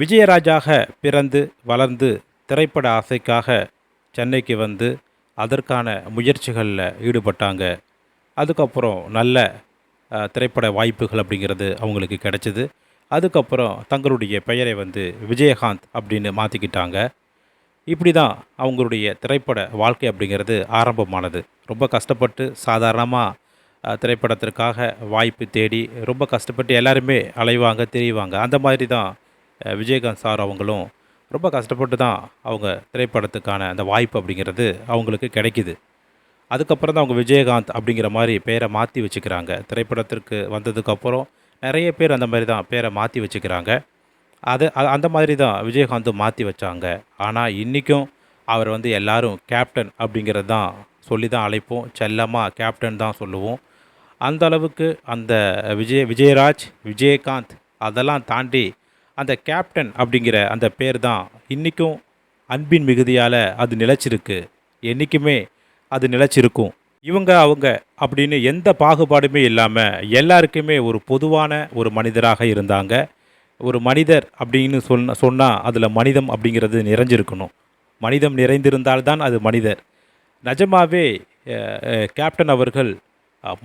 விஜயராஜாக பிறந்து வளர்ந்து திரைப்பட ஆசைக்காக சென்னைக்கு வந்து அதற்கான முயற்சிகளில் ஈடுபட்டாங்க. அதுக்கப்புறம் நல்ல திரைப்பட வாய்ப்புகள் அப்படிங்கிறது அவங்களுக்கு கிடைச்சிது. அதுக்கப்புறம் தங்களுடைய பெயரை வந்து விஜயகாந்த் அப்படின்னு மாற்றிக்கிட்டாங்க இப்படி தான் அவங்களுடைய திரைப்பட வாழ்க்கை அப்படிங்கிறது ஆரம்பமானது. ரொம்ப கஷ்டப்பட்டு சாதாரணமாக திரைப்படத்திற்காக வாய்ப்பு தேடி ரொம்ப கஷ்டப்பட்டு எல்லாருமே அலைவாங்க தெரிவாங்க. அந்த மாதிரி தான் விஜயகாந்த் சார் அவங்களும் ரொம்ப கஷ்டப்பட்டு தான் அவங்க திரைப்படத்துக்கான அந்த வாய்ப்பு அப்படிங்கிறது அவங்களுக்கு கிடைக்கிது. அதுக்கப்புறம் தான் அவங்க விஜயகாந்த் அப்படிங்கிற மாதிரி பேரை மாற்றி வச்சுக்கிறாங்க. திரைப்படத்திற்கு வந்ததுக்கப்புறம் நிறைய பேர் அந்த மாதிரி தான் பேரை மாற்றி வச்சுக்கிறாங்க. அது அந்த மாதிரி தான் விஜயகாந்தும் மாற்றி வச்சாங்க. ஆனால் இன்றைக்கும் அவர் வந்து எல்லாரும் கேப்டன் அப்படிங்கிறது தான் சொல்லி தான் அழைப்போம். செல்லமாக கேப்டன் தான் சொல்லுவோம். அந்த அளவுக்கு அந்த விஜய் விஜயராஜ் விஜயகாந்த் அதெல்லாம் தாண்டி அந்த கேப்டன் அப்படிங்கிற அந்த பேர் தான் இன்றைக்கும் அன்பின் மிகுதியால் அது நிலைச்சிருக்கு. என்றைக்குமே அது நிலைச்சிருக்கும். இவங்க அவங்க அப்படின்னு எந்த பாகுபாடுமே இல்லாமல் எல்லாருக்குமே ஒரு பொதுவான ஒரு மனிதராக இருந்தாங்க. ஒரு மனிதர் அப்படின்னு சொன்ன சொன்னால் அதில் மனிதம் அப்படிங்கிறது நிறைஞ்சிருக்கணும். மனிதம் நிறைந்திருந்தால்தான் அது மனிதர். நிஜமாவே கேப்டன் அவர்கள்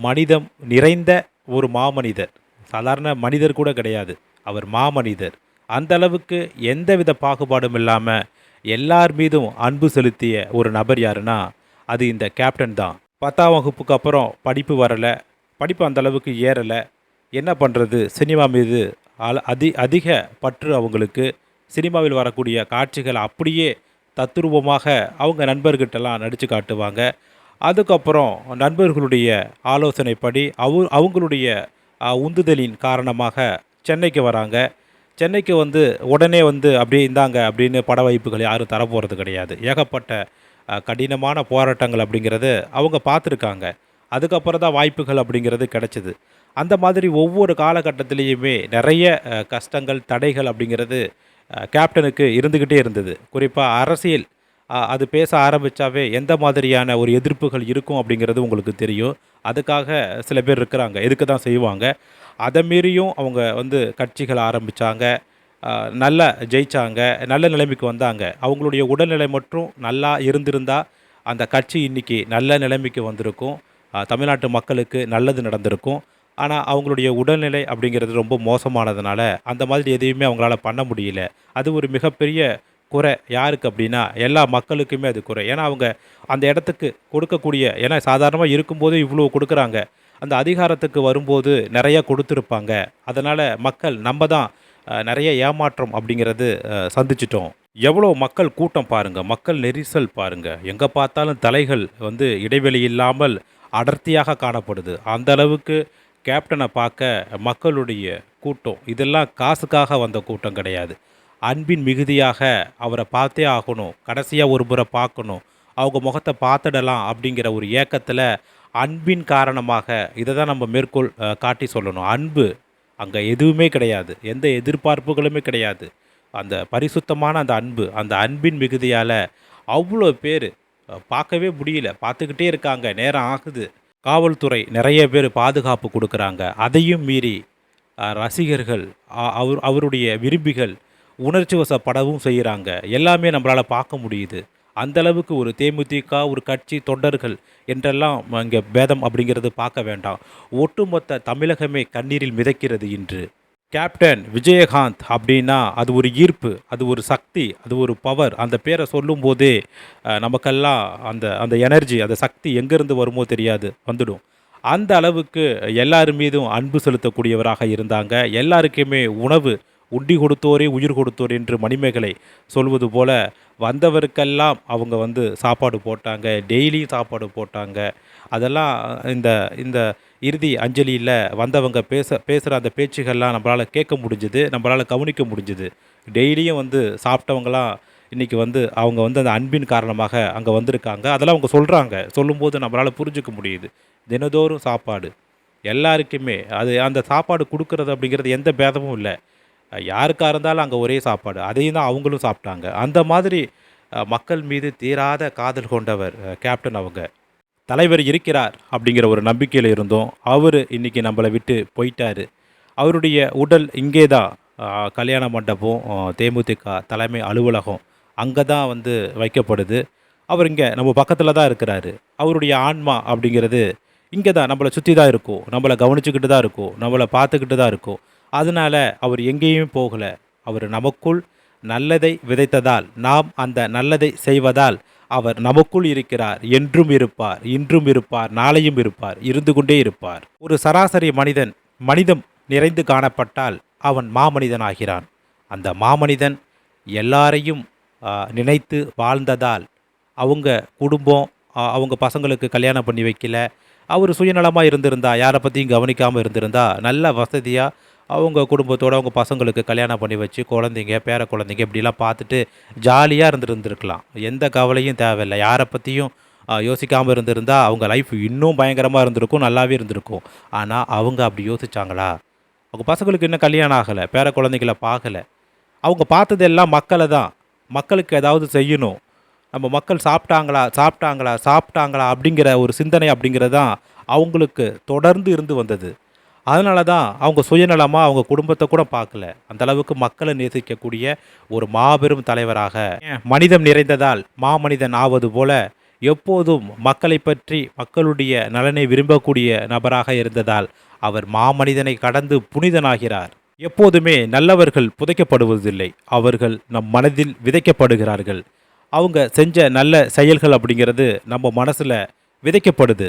மனிதம் நிறைந்த ஒரு மாமனிதர். சாதாரண மனிதர் கூட கிடையாது. அவர் மாமனிதர். அந்த அளவுக்கு எந்தவித பாகுபாடும் இல்லாமல் எல்லார் மீதும் அன்பு செலுத்திய ஒரு நபர் யாருன்னா அது இந்த கேப்டன் தான். பத்தாம் வகுப்புக்கு அப்புறம் படிப்பு வரலை படிப்பு அந்த அளவுக்கு ஏறலை. என்ன பண்ணுறது சினிமா மீது அல- அதி அதிக பற்று அவங்களுக்கு. சினிமாவில் வரக்கூடிய காட்சிகள் அப்படியே தத்ரூபமாக அவங்க நண்பர்கிட்டலாம் நடித்து காட்டுவாங்க. அதுக்கப்புறம் நண்பர்களுடைய ஆலோசனைப்படி அவ அவங்களுடைய உந்துதலின் காரணமாக சென்னைக்கு வராங்க. சென்னைக்கு வந்து உடனே வந்து அப்படியே இந்தாங்க அப்படின்னு பட வாய்ப்புகள் யாரும் தரப்போகிறது கிடையாது. ஏகப்பட்ட கடினமான போராட்டங்கள் அப்படிங்கிறது அவங்க பார்த்துருக்காங்க. அதுக்கப்புறம் தான் வாய்ப்புகள் அப்படிங்கிறது கிடைச்சிது. அந்த மாதிரி ஒவ்வொரு காலகட்டத்திலையுமே நிறைய கஷ்டங்கள் தடைகள் அப்படிங்கிறது கேப்டனுக்கு இருந்துக்கிட்டே இருந்தது. குறிப்பாக அரசியல் அது பேச ஆரம்பித்தாவே எந்த மாதிரியான ஒரு எதிர்ப்புகள் இருக்கும் அப்படிங்கிறது உங்களுக்கு தெரியும். அதுக்காக சில பேர் இருக்கிறாங்க. எதுக்கு தான் செய்வாங்க? அதை மீறியும் அவங்க வந்து கட்சிகள் ஆரம்பித்தாங்க நல்லா ஜெயித்தாங்க நல்ல நிலைமைக்கு வந்தாங்க. அவங்களுடைய உடல்நிலை மட்டும் நல்லா இருந்திருந்தா அந்த கட்சி இன்னைக்கு நல்ல நிலைமைக்கு வந்திருக்கும். தமிழ்நாட்டு மக்களுக்கு நல்லது நடந்திருக்கும். ஆனால் அவங்களுடைய உடல்நிலை அப்படிங்கிறது ரொம்ப மோசமானதுனால அந்த மாதிரி எதையுமே அவங்களால பண்ண முடியல. அது ஒரு மிகப்பெரிய குறை யாருக்கு அப்படின்னா எல்லா மக்களுக்குமே அது குறை. ஏன்னா அவங்க அந்த இடத்துக்கு கொடுக்கக்கூடிய ஏன்னா சாதாரணமாக இருக்கும்போது இவ்வளோ கொடுக்குறாங்க. அந்த அதிகாரத்துக்கு வரும்போது நிறைய கொடுத்துருப்பாங்க. அதனால் மக்கள் நம்ம தான் நிறைய ஏமாற்றம் அப்படிங்கிறது சந்திச்சிட்டோம். எவ்வளோ மக்கள் கூட்டம் பாருங்கள் மக்கள் நெரிசல் பாருங்கள் எங்கே பார்த்தாலும் தலைகள் வந்து இடைவெளி இல்லாமல் அடர்த்தியாக காணப்படுது. அந்த அளவுக்கு கேப்டனை பார்க்க மக்களுடைய கூட்டம். இதெல்லாம் காசுக்காக வந்த கூட்டம் கிடையாது. அன்பின் மிகுதியாக அவரை பார்த்தே ஆகணும். கடைசியாக ஒரு முறை பார்க்கணும். அவங்க முகத்தை பார்த்துடலாம் அப்படிங்கிற ஒரு ஏக்கத்தில் அன்பின் காரணமாக இதை தான் நம்ம மேற்கோள் காட்டி சொல்லணும். அன்பு அங்கே எதுவுமே கிடையாது. எந்த எதிர்பார்ப்புகளுமே கிடையாது. அந்த பரிசுத்தமான அந்த அன்பு அந்த அன்பின் மிகுதியால் அவ்வளோ பேர் பார்க்கவே முடியல. பார்த்துக்கிட்டே இருக்காங்க. நேரம் ஆகுது. காவல்துறை நிறைய பேர் பாதுகாப்பு கொடுக்குறாங்க. அதையும் மீறி ரசிகர்கள் அவர் அவருடைய விரும்பிகள் உணர்ச்சி வசப்படவும் செய்கிறாங்க. எல்லாமே நம்மளால் பார்க்க முடியுது. அந்த அளவுக்கு ஒரு தேமுதிக ஒரு கட்சி தொண்டர்கள் என்றெல்லாம் இங்கே பேதம் அப்படிங்கிறது பார்க்க வேண்டாம். ஒட்டுமொத்த தமிழகமே கண்ணீரில் மிதக்கிறது இன்று. கேப்டன் விஜயகாந்த் அப்படின்னா அது ஒரு ஈர்ப்பு அது ஒரு சக்தி அது ஒரு பவர் அந்த பேரை சொல்லும்போதே போதே நமக்கெல்லாம் அந்த அந்த எனர்ஜி அந்த சக்தி எங்கேருந்து வருமோ தெரியாது வந்துடும். அந்த அளவுக்கு எல்லார் மீதும் அன்பு செலுத்தக்கூடியவராக இருந்தாங்க. எல்லாருக்குமே உணவு உண்டி கொடுத்தோரே உயிர் கொடுத்தோர் என்று மணிமேகலை சொல்வது போல வந்தவருக்கெல்லாம் அவங்க வந்து சாப்பாடு போட்டாங்க டெய்லியும் சாப்பாடு போட்டாங்க. அதெல்லாம் இந்த இந்த இறுதி அஞ்சலியில் வந்தவங்க பேச பேசுகிற அந்த பேச்சுகள்லாம் நம்மளால் கேட்க முடிஞ்சுது நம்மளால் கவனிக்க முடிஞ்சுது. டெய்லியும் வந்து சாப்பிட்டவங்களாம் இன்றைக்கி வந்து அவங்க வந்து அந்த அன்பின் காரணமாக அங்கே வந்திருக்காங்க. அதெல்லாம் அவங்க சொல்கிறாங்க சொல்லும்போது நம்மளால் புரிஞ்சிக்க முடியுது. தினதோறும் சாப்பாடு. எல்லாருக்குமே அது அந்த சாப்பாடு கொடுக்கறது அப்படிங்கிறது எந்த பேதமும் இல்லை. யாருக்காக இருந்தாலும் அங்கே ஒரே சாப்பாடு. அதையும் தான் அவங்களும் சாப்பிட்டாங்க. அந்த மாதிரி மக்கள் மீது தீராத காதல் கொண்டவர் கேப்டன் அவங்க. தலைவர் இருக்கிறார் அப்படிங்கிற ஒரு நம்பிக்கையில் இருந்தோம். அவர் இன்றைக்கி நம்மளை விட்டு போயிட்டாரு. அவருடைய உடல் இங்கே தான் கல்யாண மண்டபம் தேமுதிக தலைமை அலுவலகம் அங்கே தான் வந்து வைக்கப்படுது. அவர் இங்கே நம்ம பக்கத்தில் தான் இருக்கிறாரு. அவருடைய ஆன்மா அப்படிங்கிறது இங்கே தான் நம்மளை சுற்றி தான் இருக்கும். நம்மளை கவனிச்சுக்கிட்டு தான் இருக்கும். நம்மளை பார்த்துக்கிட்டு தான் இருக்கும். அதனால அவர் எங்கேயும் போகலை. அவர் நமக்குள் நல்லதை விதைத்ததால் நாம் அந்த நல்லதை செய்வதால் அவர் நமக்குள் இருக்கிறார். என்றும் இருப்பார் இன்றும் இருப்பார் நாளையும் இருப்பார் இருந்து கொண்டே இருப்பார். ஒரு சராசரி மனிதன் மனிதம் நிறைந்து காணப்பட்டால் அவன் மாமனிதனாகிறான். அந்த மாமனிதன் எல்லாரையும் நினைத்து வாழ்ந்ததால் அவங்க குடும்பம் அவங்க பசங்களுக்கு கல்யாணம் பண்ணி வைக்கல. அவர் சுயநலமாக இருந்திருந்தா யாரை பற்றியும் கவனிக்காமல் இருந்திருந்தா நல்ல வசதியாக அவங்க குடும்பத்தோடு அவங்க பசங்களுக்கு கல்யாணம் பண்ணி வச்சு குழந்தைங்க பேர குழந்தைங்க இப்படிலாம் பார்த்துட்டு ஜாலியாக இருந்துருந்துருக்கலாம். எந்த கவலையும் தேவையில்லை. யாரை பற்றியும் யோசிக்காமல் இருந்திருந்தா அவங்க லைஃப் இன்னும் பயங்கரமாக இருந்திருக்கும் நல்லாவே இருந்திருக்கும். ஆனால் அவங்க அப்படி யோசித்தாங்களா அவங்க பசங்களுக்கு இன்னும் கல்யாணம் ஆகலை பேர குழந்தைங்களை பார்க்கலை. அவங்க பார்த்ததெல்லாம் மக்களை தான். மக்களுக்கு ஏதாவது செய்யணும். நம்ம மக்கள் சாப்பிட்டாங்களா சாப்பிட்டாங்களா சாப்பிட்டாங்களா அப்படிங்கிற ஒரு சிந்தனை அப்படிங்கிறது தான் அவங்களுக்கு தொடர்ந்து இருந்து வந்தது. அதனால தான் அவங்க சுயநலமாக அவங்க குடும்பத்தை கூட பார்க்கல. அந்த அளவுக்கு மக்களை நேசிக்கக்கூடிய ஒரு மாபெரும் தலைவராக. மனிதம் நிறைந்ததால் மாமனிதன் ஆவது போல எப்போதும் மக்களை பற்றி மக்களுடைய நலனை விரும்பக்கூடிய நபராக இருந்ததால் அவர் மாமனிதனை கடந்து புனிதனாகிறார். எப்போதுமே நல்லவர்கள் புதைக்கப்படுவதில்லை. அவர்கள் நம் மனதில் விதைக்கப்படுகிறார்கள். அவங்க செஞ்ச நல்ல செயல்கள் அப்படிங்கிறது நம்ம மனசில் விதைக்கப்படுது.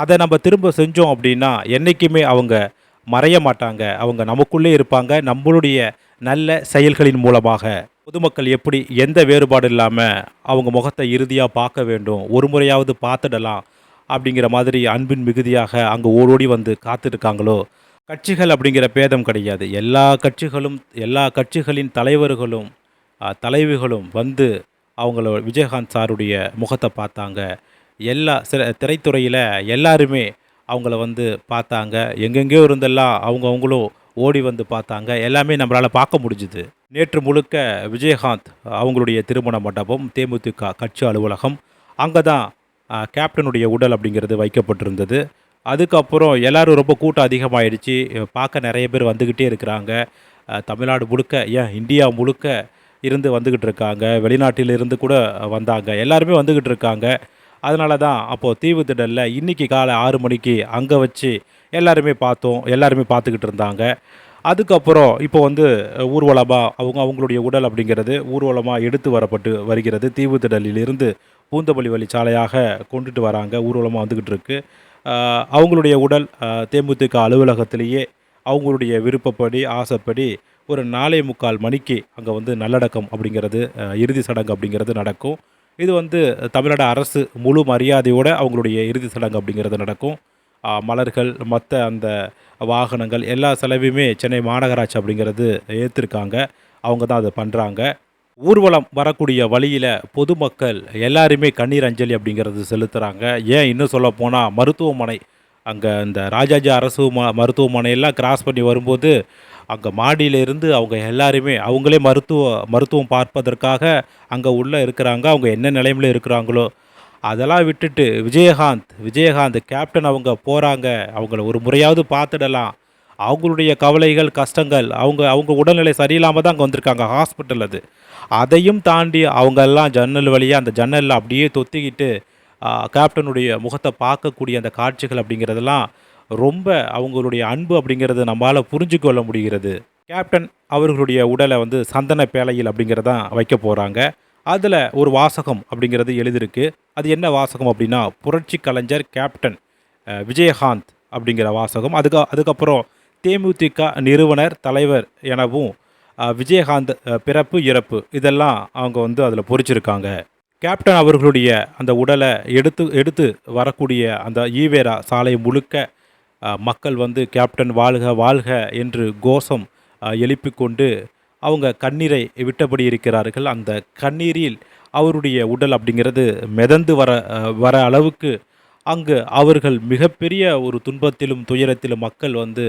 அதை நம்ம திரும்ப செஞ்சோம் அப்படின்னா என்றைக்குமே அவங்க மறைய மாட்டாங்க. அவங்க நமக்குள்ளே இருப்பாங்க. நம்மளுடைய நல்ல செயல்களின் மூலமாக. பொதுமக்கள் எப்படி எந்த வேறுபாடு இல்லாமல் அவங்க முகத்தை இறுதியாக பார்க்க வேண்டும். ஒரு முறையாவது பார்த்துடலாம் அப்படிங்கிற மாதிரி அன்பின் மிகுதியாக அங்கே ஓடோடி வந்து காத்திருக்காங்களோ? கட்சிகள் அப்படிங்கிற பேதம் கிடையாது. எல்லா கட்சிகளும் எல்லா கட்சிகளின் தலைவர்களும் தலைவிகளும் வந்து அவங்கள விஜயகாந்த் சாருடைய முகத்தை பார்த்தாங்க. எல்லா சில திரைத்துறையில் எல்லாருமே அவங்கள வந்து பார்த்தாங்க. எங்கெங்கேயோ இருந்தெல்லாம் அவங்க அவங்களும் ஓடி வந்து பார்த்தாங்க. எல்லாமே நம்மளால் பார்க்க முடிஞ்சுது. நேற்று முழுக்க விஜயகாந்த் அவங்களுடைய திருமண மண்டபம் தேமுதிக கட்சி அலுவலகம். அங்கே தான் கேப்டனுடைய உடல் அப்படிங்கிறது வைக்கப்பட்டிருந்தது. அதுக்கப்புறம் எல்லாரும் ரொம்ப கூட்டம் அதிகமாகிடுச்சு பார்க்க நிறைய பேர் வந்துக்கிட்டே இருக்கிறாங்க. தமிழ்நாடு முழுக்க ஏன் இந்தியா முழுக்க இருந்து வந்துக்கிட்டு இருக்காங்க. வெளிநாட்டில் இருந்து கூட வந்தாங்க. எல்லாருமே வந்துக்கிட்டு இருக்காங்க. அதனால தான் அப்போது தீவு திடலில் இன்றைக்கி காலை ஆறு மணிக்கு அங்கே வச்சு எல்லாருமே பார்த்தோம் எல்லாருமே பார்த்துக்கிட்டு இருந்தாங்க. அதுக்கப்புறம் இப்போ வந்து ஊர்வலமாக அவங்க அவங்களுடைய உடல் அப்படிங்கிறது ஊர்வலமாக எடுத்து வரப்பட்டு வருகிறது. தீவு திடலிலிருந்து பூந்தமல்லி வழி சாலையாக கொண்டுட்டு வராங்க ஊர்வலமாக வந்துக்கிட்டு இருக்கு. அவங்களுடைய உடல் தேமுதிக அலுவலகத்திலேயே அவங்களுடைய விருப்பப்படி ஆசைப்படி ஒரு நாலே முக்கால் மணிக்கு அங்கே வந்து நல்லடக்கம் அப்படிங்கிறது இறுதி சடங்கு அப்படிங்கிறது நடக்கும். இது வந்து தமிழ்நாடு அரசு முழு மரியாதையோட அவங்களுடைய இறுதி சடங்கு அப்படிங்கிறது நடக்கும். மலர்கள் மற்ற அந்த வாகனங்கள் எல்லா செலவையுமே சென்னை மாநகராட்சி அப்படிங்கிறது ஏற்றிருக்காங்க அவங்க தான் அதை பண்ணுறாங்க ஊர்வலம் வரக்கூடிய வழியில் பொதுமக்கள் எல்லாருமே கண்ணீர் அஞ்சலி அப்படிங்கிறது செலுத்துகிறாங்க ஏன் இன்னும் சொல்ல போனால் மருத்துவமனை அங்கே இந்த ராஜாஜி அரசு ம மருத்துவமனையெல்லாம் கிராஸ் பண்ணி வரும்போது அங்கே மாடியிலிருந்து அவங்க எல்லாருமே அவங்களே மருத்துவ மருத்துவம் பார்ப்பதற்காக அங்கே உள்ளே இருக்கிறாங்க. அவங்க என்ன நிலைமையில் இருக்கிறாங்களோ அதெல்லாம் விட்டுட்டு விஜயகாந்த் விஜயகாந்த் கேப்டன் அவங்க போகிறாங்க அவங்கள ஒரு முறையாவது பார்த்துடலாம். அவங்களுடைய கவலைகள் கஷ்டங்கள் அவங்க அவங்க உடல்நிலை சரியில்லாமல் தான் அங்கே வந்திருக்காங்க ஹாஸ்பிட்டல் அது. அதையும் தாண்டி அவங்க எல்லாம் ஜன்னல் வழியாக அந்த ஜன்னலில் அப்படியே தொத்திக்கிட்டு கேப்டனுடைய முகத்தை பார்க்கக்கூடிய அந்த காட்சிகள் அப்படிங்கிறதெல்லாம் ரொம்ப அவங்களுடைய அன்பு அப்படிங்கிறது நம்மளால் புரிஞ்சு கொள்ள முடிகிறது. கேப்டன் அவர்களுடைய உடலை வந்து சந்தன பேழையில் அப்படிங்கிறதான் வைக்க போகிறாங்க அதில் ஒரு வாசகம் அப்படிங்கிறது எழுதியிருக்கு. அது என்ன வாசகம் அப்படின்னா புரட்சி கலைஞர் கேப்டன் விஜயகாந்த் அப்படிங்கிற வாசகம். அதுக்கு அதுக்கப்புறம் தேமுதிக நிறுவனர் தலைவர் எனவும் விஜயகாந்த் பிறப்பு இறப்பு இதெல்லாம் அவங்க வந்து அதில் பொறிச்சிருக்காங்க. கேப்டன் அவர்களுடைய அந்த உடலை எடுத்து எடுத்து வரக்கூடிய அந்த ஈவேரா சாலை முழுக்க மக்கள் வந்து கேப்டன் வாழ்க வாழ்க என்று கோஷம் எழுப்பிக்கொண்டு கொண்டு அவங்க கண்ணீரை விட்டபடி இருக்கிறார்கள். அந்த கண்ணீரில் அவருடைய உடல் அப்படிங்கிறது மிதந்து வர வர அளவுக்கு அங்கு அவர்கள் மிகப்பெரிய ஒரு துன்பத்திலும் துயரத்திலும் மக்கள் வந்து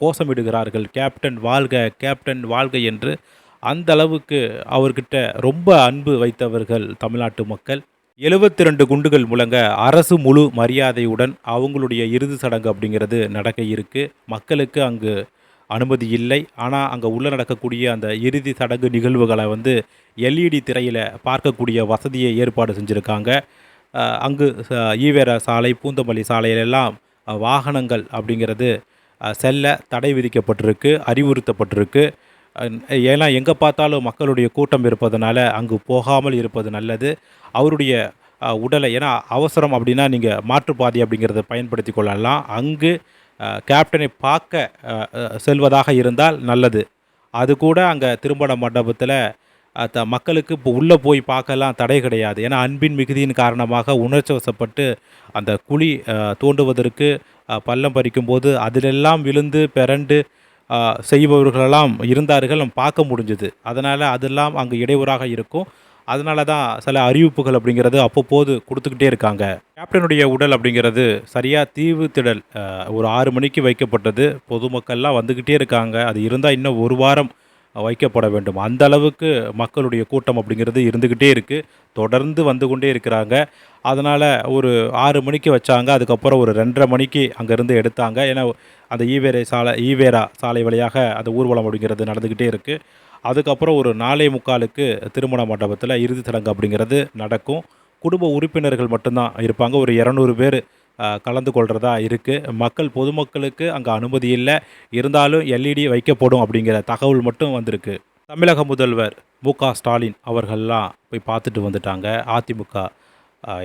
கோஷமிடுகிறார்கள். கேப்டன் வாழ்க கேப்டன் வாழ்க என்று. அந்த அளவுக்கு அவர்கிட்ட ரொம்ப அன்பு வைத்தவர்கள் தமிழ்நாட்டு மக்கள். எழுபத்தி ரெண்டு குண்டுகள் முழங்க அரசு முழு மரியாதையுடன் அவங்களுடைய இறுதி சடங்கு அப்படிங்கிறது நடக்க இருக்குது மக்களுக்கு அங்கு அனுமதி இல்லை. ஆனால் அங்கே உள்ளே நடக்கக்கூடிய அந்த இறுதி சடங்கு நிகழ்வுகளை வந்து எல்இடி திரையில் பார்க்கக்கூடிய வசதியை ஏற்பாடு செஞ்சுருக்காங்க. அங்கு ச- சாலை பூந்தமல்லி சாலையிலெல்லாம் வாகனங்கள் அப்படிங்கிறது செல்ல தடை விதிக்கப்பட்டிருக்கு அறிவுறுத்தப்பட்டிருக்கு. ஏன்னா எங்கே பார்த்தாலும் மக்களுடைய கூட்டம் இருப்பதனால அங்கு போகாமல் இருப்பது நல்லது. அவருடைய உடலை ஏன்னா அவசரம் அப்படின்னா நீங்கள் மாற்றுப்பாதை அப்படிங்கிறத பயன்படுத்தி கொள்ளலாம். அங்கு கேப்டனை பார்க்க செல்வதாக இருந்தால் நல்லது. அது கூட அங்கே திருமண மண்டபத்தில் த மக்களுக்கு இப்போ உள்ளே போய் பார்க்கலாம் தடை கிடையாது. ஏன்னா அன்பின் மிகுதியின் காரணமாக உணர்ச்சி வசப்பட்டு அந்த குழி தோண்டுவதற்கு பள்ளம் பறிக்கும்போது அதிலெல்லாம் விழுந்து பிறண்டு செய்பவர்களெல்லாம் இருந்தார்கள் நம்ம பார்க்க முடிஞ்சுது. அதனால் அதெல்லாம் அங்கே இடையூறாக இருக்கும். அதனால தான் சில அறிவிப்புகள் அப்படிங்கிறது அப்பப்போது கொடுத்துக்கிட்டே இருக்காங்க. கேப்டனுடைய உடல் அப்படிங்கிறது சரியாக தீவு திடல் ஒரு ஆறு மணிக்கு வைக்கப்பட்டது. பொதுமக்கள்லாம் வந்துக்கிட்டே இருக்காங்க. அது இருந்தால் இன்னும் ஒரு வாரம் வைக்கப்பட வேண்டும். அந்த அளவுக்கு மக்களுடைய கூட்டம் அப்படிங்கிறது இருந்துக்கிட்டே இருக்குது தொடர்ந்து வந்து கொண்டே இருக்கிறாங்க. அதனால் ஒரு ஆறு மணிக்கு வச்சாங்க. அதுக்கப்புறம் ஒரு ரெண்டரை மணிக்கு அங்கேருந்து எடுத்தாங்க. ஏன்னா அந்த ஈவேரை சாலை ஈவேரா சாலை வழியாக அந்த ஊர்வலம் அப்படிங்கிறது நடந்துக்கிட்டே இருக்குது அதுக்கப்புறம் ஒரு நாலே முக்காலுக்கு திருமண மண்டபத்தில் இறுதி சடங்கு அப்படிங்கிறது நடக்கும். குடும்ப உறுப்பினர்கள் மட்டும்தான் இருப்பாங்க. ஒரு இரநூறு பேர் கலந்து கொள்கிறதா இருக்குது மக்கள் பொதுமக்களுக்கு அங்கே அனுமதி இல்லை. இருந்தாலும் எல்இடி வைக்கப்படும் அப்படிங்கிற தகவல் மட்டும் வந்திருக்கு. தமிழக முதல்வர் மு க ஸ்டாலின் அவர்கள்லாம் போய் பார்த்துட்டு வந்துட்டாங்க. அதிமுக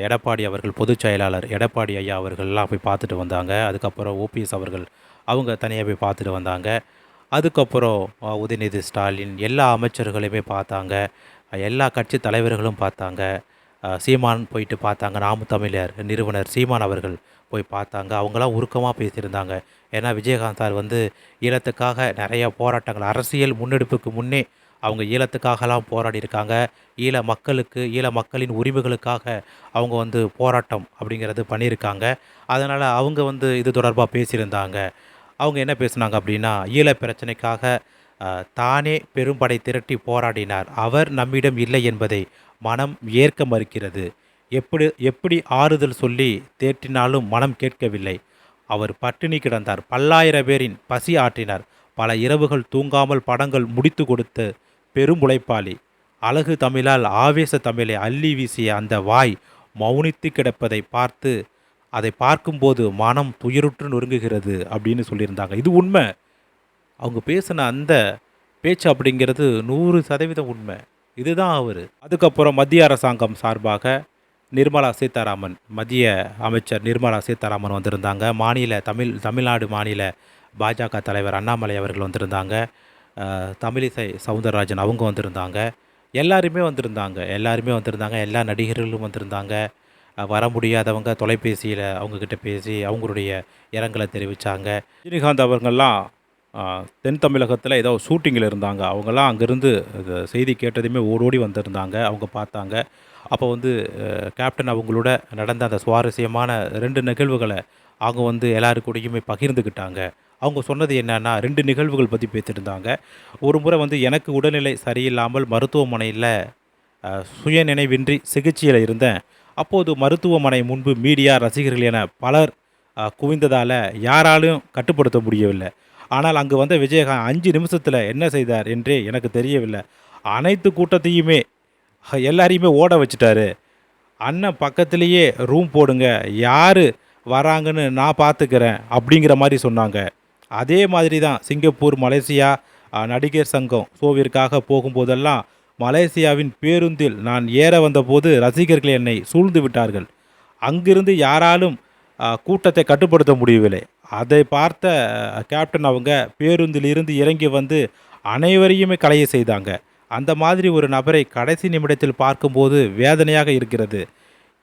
எடப்பாடி அவர்கள் பொதுச் செயலாளர் எடப்பாடி ஐயா அவர்கள்லாம் போய் பார்த்துட்டு வந்தாங்க. அதுக்கப்புறம் ஓபிஎஸ் அவர்கள் அவங்க தனியாக போய் பார்த்துட்டு வந்தாங்க. அதுக்கப்புறம் உதயநிதி ஸ்டாலின் எல்லா அமைச்சர்களையுமே பார்த்தாங்க. எல்லா கட்சி தலைவர்களும் பார்த்தாங்க. சீமான் போயிட்டு பார்த்தாங்க. நாம தமிழர் நிறுவனர் சீமான் அவர்கள் போய் பார்த்தாங்க. அவங்களாம் உருக்கமாக பேசியிருந்தாங்க. ஏன்னா விஜயகாந்த் சார் வந்து ஈழத்துக்காக நிறைய போராட்டங்கள் அரசியல் முன்னெடுப்புக்கு முன்னே அவங்க ஈழத்துக்காகலாம் போராடி இருக்காங்க ஈழ மக்களுக்கு ஈழ மக்களின் உரிமைகளுக்காக அவங்க வந்து போராட்டம் அப்படிங்கிறது பண்ணியிருக்காங்க. அதனால் அவங்க வந்து இது தொடர்பாக பேசியிருந்தாங்க. அவங்க என்ன பேசுனாங்க அப்படின்னா ஈழ பிரச்சனைக்காக தானே பெரும்படை திரட்டி போராடினார். அவர் நம்மிடம் இல்லை என்பதை மனம் ஏற்க மறுக்கிறது எப்படி எப்படி ஆறுதல் சொல்லி தேற்றினாலும் மனம் கேட்கவில்லை. அவர் பட்டினி கிடந்தார். பல்லாயிர பேரின் பசி ஆற்றினார். பல இரவுகள் தூங்காமல் படங்கள் முடித்து கொடுத்த பெரும் உழைப்பாளி. அழகு தமிழால் ஆவேச தமிழை அள்ளி வீசிய அந்த வாய் மௌனித்து கிடப்பதை பார்த்து அதை பார்க்கும்போது மனம் துயருற்று நொறுங்குகிறது அப்படின்னு சொல்லியிருந்தாங்க. இது உண்மை. அவங்க பேசின அந்த பேச்சு அப்படிங்கிறது நூறு சதவீதம் உண்மை. இதுதான் அவர். அதுக்கப்புறம் மத்திய அரசாங்கம் சார்பாக நிர்மலா சீதாராமன் மத்திய அமைச்சர் நிர்மலா சீதாராமன் வந்திருந்தாங்க. மாநில தமிழ் தமிழ்நாடு மாநில பாஜக தலைவர் அண்ணாமலை அவர்கள் வந்திருந்தாங்க. தமிழிசை சவுந்தரராஜன் அவங்க வந்திருந்தாங்க. எல்லாருமே வந்திருந்தாங்க. எல்லாருமே வந்திருந்தாங்க. எல்லா நடிகர்களும் வந்திருந்தாங்க. வர முடியாதவங்க தொலைபேசியில் அவங்கக்கிட்ட பேசி அவங்களுடைய இரங்கலை தெரிவித்தாங்க ரஜினிகாந்த் அவர்கள்லாம் தென் தமிழகத்தில் ஏதோ ஷூட்டிங்கில் இருந்தாங்க. அவங்கெல்லாம் அங்கேருந்து செய்தி கேட்டதுமே ஓடோடி வந்திருந்தாங்க. அவங்க பார்த்தாங்க. அப்போ வந்து கேப்டன் அவங்களோட நடந்த அந்த சுவாரஸ்யமான ரெண்டு நிகழ்வுகளை அவங்க வந்து எல்லாருக்கூடையுமே பகிர்ந்துக்கிட்டாங்க. அவங்க சொன்னது என்னென்னா ரெண்டு நிகழ்வுகள் பற்றி பேசியிருந்தாங்க. ஒரு முறை வந்து எனக்கு உடல்நிலை சரியில்லாமல் மருத்துவமனையில் சுயநினைவின்றி சுய நினைவின்றி சிகிச்சையில் இருந்தேன். அப்போது மருத்துவமனை முன்பு மீடியா ரசிகர்கள் என பலர் குவிந்ததால் யாராலும் கட்டுப்படுத்த முடியவில்லை. ஆனால் அங்கு வந்த விஜயகாந்த் அஞ்சு நிமிஷத்தில் என்ன செய்தார் என்றே எனக்கு தெரியவில்லை. அனைத்து கூட்டத்தையுமே எல்லாரையுமே ஓட வச்சுட்டாரு. அண்ணன் பக்கத்துலேயே ரூம் போடுங்க யார் வராங்கன்னு நான் பார்த்துக்கிறேன் அப்படிங்கிற மாதிரி சொன்னாங்க. அதே மாதிரி தான் சிங்கப்பூர் மலேசியா நடிகர் சங்கம் ஷோவிற்காக போகும்போதெல்லாம் மலேசியாவின் பேருந்தில் நான் ஏற வந்தபோது ரசிகர்கள் என்னை சூழ்ந்து விட்டார்கள். அங்கிருந்து யாராலும் கூட்டத்தை கட்டுப்படுத்த முடியவில்லை. அதை பார்த்த கேப்டன் அவங்க பேருந்தில் இருந்து இறங்கி வந்து அனைவரையுமே கலைய செய்தாங்க. அந்த மாதிரி ஒரு நபரை கடைசி நிமிடத்தில் பார்க்கும்போது வேதனையாக இருக்கிறது.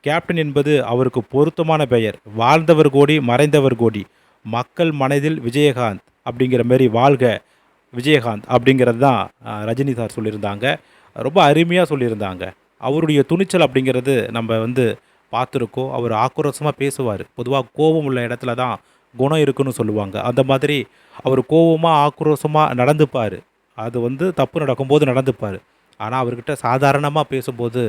கேப்டன் என்பது அவருக்கு பொருத்தமான பெயர். வாழ்ந்தவர் கோடி மறைந்தவர் கோடி. மக்கள் மனதில் விஜயகாந்த் அப்படிங்கிற மாரி வாழ்க விஜயகாந்த் அப்படிங்கிறது தான் ரஜினி சார் சொல்லியிருந்தாங்க. ரொம்ப அருமையாக சொல்லியிருந்தாங்க. அவருடைய துணிச்சல் அப்படிங்கிறது நம்ம வந்து பார்த்துருக்கோம் அவர் ஆக்ரோஷமாக பேசுவார். பொதுவாக கோபம் உள்ள இடத்துல தான் குணம் இருக்குன்னு சொல்லுவாங்க. அந்த மாதிரி அவர் கோபமாக ஆக்ரோஷமாக நடந்துப்பார். அது வந்து தப்பு நடக்கும்போது நடந்துப்பார். ஆனால் அவர்கிட்ட சாதாரணமாக பேசும்போது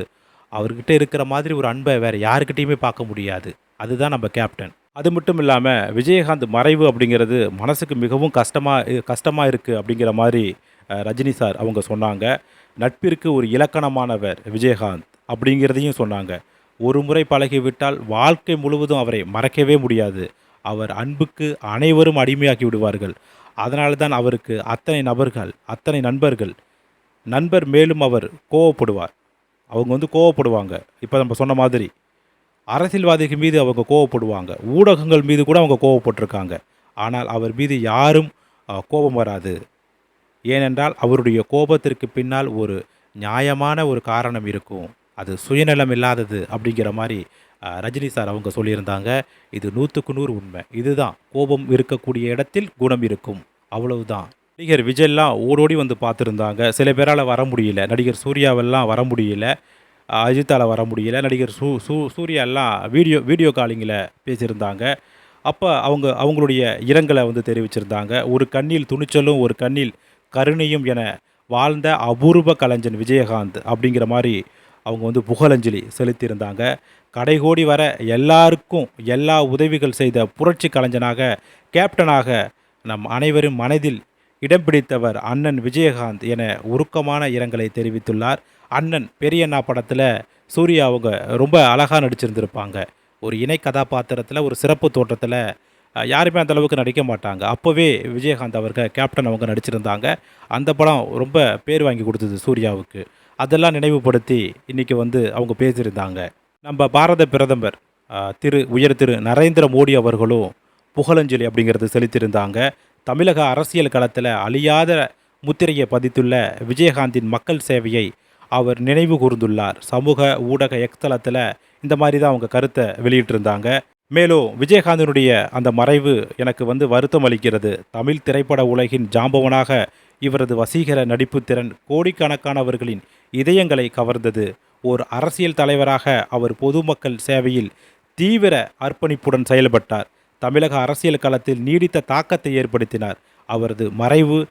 அவர்கிட்ட இருக்கிற மாதிரி ஒரு அன்பை வேறு யாருக்கிட்டேயுமே பார்க்க முடியாது. அதுதான் நம்ம கேப்டன். அது மட்டும் இல்லாமல் விஜயகாந்த் மறைவு அப்படிங்கிறது மனசுக்கு மிகவும் கஷ்டமாக கஷ்டமாக இருக்குது அப்படிங்கிற மாதிரி ரஜினி சார் அவங்க சொன்னாங்க. நட்பிற்கு ஒரு இலக்கணமானவர் விஜயகாந்த் அப்படிங்கிறதையும் சொன்னாங்க. ஒரு முறை பழகிவிட்டால் வாழ்க்கை முழுவதும் அவரை மறக்கவே முடியாது. அவர் அன்புக்கு அனைவரும் அடிமையாக்கி விடுவார்கள். அதனால தான் அவருக்கு அத்தனை நபர்கள் அத்தனை நண்பர்கள் நண்பர் மேலும் அவர் கோவப்படுவார். அவங்க வந்து கோவப்படுவாங்க. இப்போ நம்ம சொன்ன மாதிரி அரசியல்வாதிகள் மீது அவங்க கோவப்படுவாங்க. ஊடகங்கள் மீது கூட அவங்க கோவப்பட்டிருக்காங்க. ஆனால் அவர் மீது யாரும் கோபம் வராது. ஏனென்றால் அவருடைய கோபத்திற்கு பின்னால் ஒரு நியாயமான ஒரு காரணம் இருக்கும். அது சுயநலம் இல்லாதது அப்படிங்கிற மாதிரி ரஜினி சார் அவங்க சொல்லியிருந்தாங்க. இது நூற்றுக்கு நூறு உண்மை. இதுதான். கோபம் இருக்கக்கூடிய இடத்தில் குணம் இருக்கும். அவ்வளவுதான். நடிகர் விஜய்லாம் ஓடோடி வந்து பார்த்துருந்தாங்க. சில பேரால் வர முடியல. நடிகர் சூர்யாவெல்லாம் வர முடியல. அஜித்தால் வர முடியல. நடிகர் சூ சூ சூர்யாலாம் வீடியோ வீடியோ காலிங்கில் பேசியிருந்தாங்க. அப்போ அவங்க அவங்களுடைய இரங்கலை வந்து தெரிவிச்சிருந்தாங்க. ஒரு கண்ணில் துணிச்சலும் ஒரு கண்ணில் கருணையும் என வாழ்ந்த அபூர்வ கலைஞன் விஜயகாந்த் அப்படிங்கிற மாதிரி அவங்க வந்து புகழஞ்சலி செலுத்தியிருந்தாங்க. கடைகோடி வர எல்லாருக்கும் எல்லா உதவிகள் செய்த புரட்சி கலைஞனாக கேப்டனாக நம் அனைவரும் மனதில் இடம் பிடித்தவர் அண்ணன் விஜயகாந்த் என உருக்கமான இரங்கலை தெரிவித்துள்ளார். அண்ணன் பெரியண்ணா படத்தில் சூர்யா அவங்க ரொம்ப அழகாக நடிச்சிருந்திருப்பாங்க. ஒரு இணை கதாபாத்திரத்தில் ஒரு சிறப்பு தோற்றத்தில் யாருமே அந்த அளவுக்கு நடிக்க மாட்டாங்க. அப்போவே விஜயகாந்த் அவர்கள் கேப்டன் அவங்க நடிச்சிருந்தாங்க. அந்த படம் ரொம்ப பேர் வாங்கி கொடுத்தது சூர்யாவுக்கு. அதெல்லாம் நினைவுபடுத்தி இன்றைக்கி வந்து அவங்க பேசியிருந்தாங்க. நம்ம பாரத பிரதமர் திரு உயர் திரு நரேந்திர மோடி அவர்களும் புகழஞ்சலி அப்படிங்கிறது செலுத்தியிருந்தாங்க. தமிழக அரசியல் களத்தில் அழியாத முத்திரையை பதித்துள்ள விஜயகாந்தின் மக்கள் சேவையை அவர் நினைவு கூர்ந்துள்ளார். சமூக ஊடக எக்ஸ்தலத்தில் இந்த மாதிரி தான் அவங்க கருத்தை வெளியிட்டிருந்தாங்க. மேலும் விஜயகாந்தினுடைய அந்த மறைவு எனக்கு வந்து வருத்தம் அளிக்கிறது. தமிழ் திரைப்பட உலகின் ஜாம்பவனாக இவரது வசீகர நடிப்பு திறன் கோடிக்கணக்கானவர்களின் இதயங்களை கவர்ந்தது. ஓர் அரசியல் தலைவராக அவர் பொதுமக்கள் சேவையில் தீவிர அர்ப்பணிப்புடன் செயல்பட்டார். தமிழக அரசியல் களத்தில் நீடித்த தாக்கத்தை ஏற்படுத்தினார். அவரது மறைவு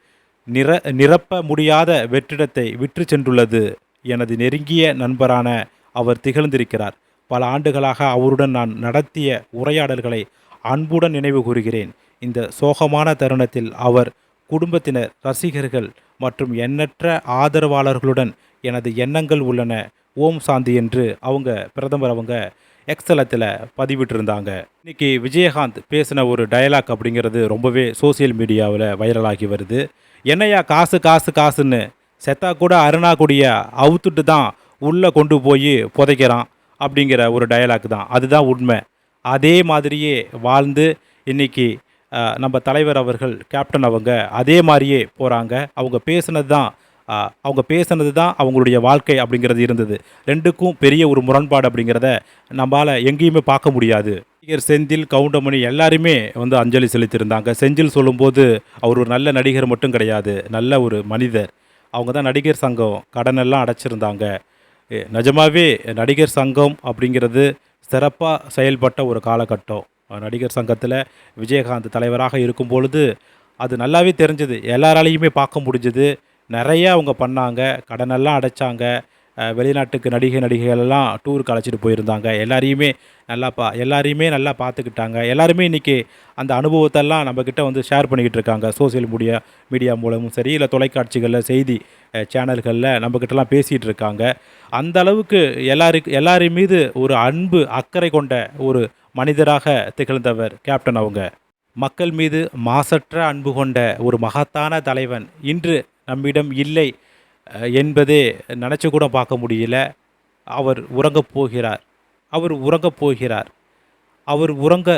நிர நிரப்ப முடியாத வெற்றிடத்தை விற்று சென்றுள்ளது. எனது நெருங்கிய நண்பரான அவர் திகழ்ந்திருக்கிறார். பல ஆண்டுகளாக அவருடன் நான் நடத்திய உரையாடல்களை அன்புடன் நினைவு கூறுகிறேன். இந்த சோகமான தருணத்தில் அவர் குடும்பத்தினர் ரசிகர்கள் மற்றும் எண்ணற்ற ஆதரவாளர்களுடன் எனது எண்ணங்கள் உள்ளன. ஓம் சாந்தி என்று அவங்க பிரதமர் அவங்க எக்ஸலத்தில் பதிவிட்டிருந்தாங்க. இன்றைக்கி விஜயகாந்த் பேசின ஒரு டயலாக் அப்படிங்கிறது ரொம்பவே சோஷியல் மீடியாவில் வைரலாகி வருது. என்னையா காசு காசு காசுன்னு செத்தா கூட அருணா அவுத்துட்டு தான் உள்ளே கொண்டு போய் புதைக்கிறான் அப்படிங்கிற ஒரு டயலாக் தான். அதுதான் உண்மை. அதே மாதிரியே வாழ்ந்து இன்னைக்கு நம்ம தலைவர் அவர்கள் கேப்டன் அவங்க அதே மாதிரியே போகிறாங்க அவங்க பேசுனது தான் அவங்க பேசுனது தான் அவங்களுடைய வாழ்க்கை அப்படிங்கிறது இருந்தது. ரெண்டுக்கும் பெரிய ஒரு முரண்பாடு அப்படிங்கிறத நம்மளால் எங்கேயுமே பார்க்க முடியாது. நடிகர் செந்தில் கவுண்டமணி எல்லாருமே வந்து அஞ்சலி செலுத்தியிருந்தாங்க. செந்தில் சொல்லும்போது அவர் ஒரு நல்ல நடிகர் மட்டும் கிடையாது. நல்ல ஒரு மனிதர். அவங்க தான் நடிகர் சங்கம். கடனெல்லாம் அடைச்சிருந்தாங்க. நிஜமாகவே நிஜமாவே நடிகர் சங்கம் அப்படிங்கிறது சிறப்பாக செயல்பட்ட ஒரு காலகட்டம். நடிகர் சங்கத்தில் விஜயகாந்த் தலைவராக இருக்கும் பொழுது அது நல்லாவே தெரிஞ்சது. எல்லாராலையுமே பார்க்க முடிஞ்சது. நிறைய அவங்க பண்ணாங்க. கடனெல்லாம் அடைச்சாங்க. வெளிநாட்டுக்கு நடிகை நடிகைகள் எல்லாம் டூருக்கு அழைச்சிட்டு போயிருந்தாங்க. எல்லாரையுமே நல்லா பா எல்லாரையுமே நல்லா பார்த்துக்கிட்டாங்க. எல்லாருமே இன்றைக்கி அந்த அனுபவத்தெல்லாம் நம்மக்கிட்ட வந்து ஷேர் பண்ணிக்கிட்டு இருக்காங்க. சோஷியல் மீடியா மீடியா மூலமும் சரி இல்லை தொலைக்காட்சிகளில் செய்தி சேனல்களில் நம்மக்கிட்டலாம் பேசிகிட்டு இருக்காங்க. அந்த அளவுக்கு எல்லாருக்கு எல்லாரின் மீது ஒரு அன்பு அக்கறை கொண்ட ஒரு மனிதராக திகழ்ந்தவர் கேப்டன் அவங்க. மக்கள் மீது மாசற்ற அன்பு கொண்ட ஒரு மகத்தான தலைவன். இன்று நம்மிடம் இல்லை என்பதே நினச்சி கூட பார்க்க முடியல. அவர் உறங்கப் போகிறார். அவர் உறங்கப் போகிறார். அவர் உறங்க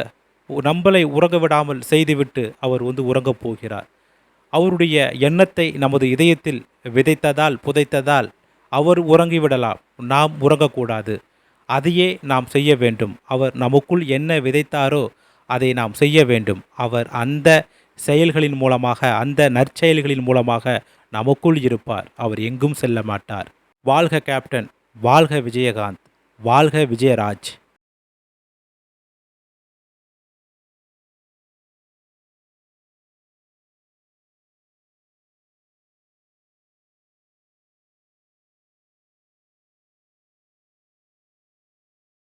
நம்மளை உறங்க விடாமல் செய்துவிட்டு அவர் வந்து உறங்கப் போகிறார். அவருடைய எண்ணத்தை நமது இதயத்தில் விதைத்ததால் புதைத்ததால் அவர் உறங்கிவிடலாம் நாம் உறங்கக்கூடாது அதையே நாம் செய்ய வேண்டும். அவர் நமக்குள் என்ன விதைத்தாரோ அதை நாம் செய்ய வேண்டும். அவர் அந்த செயல்களின் மூலமாக அந்த நற்செயல்களின் மூலமாக நமக்குள் இருப்பார். அவர் எங்கும் செல்ல மாட்டார். வாழ்க கேப்டன் வாழ்க விஜயகாந்த் வாழ்க விஜயராஜ்.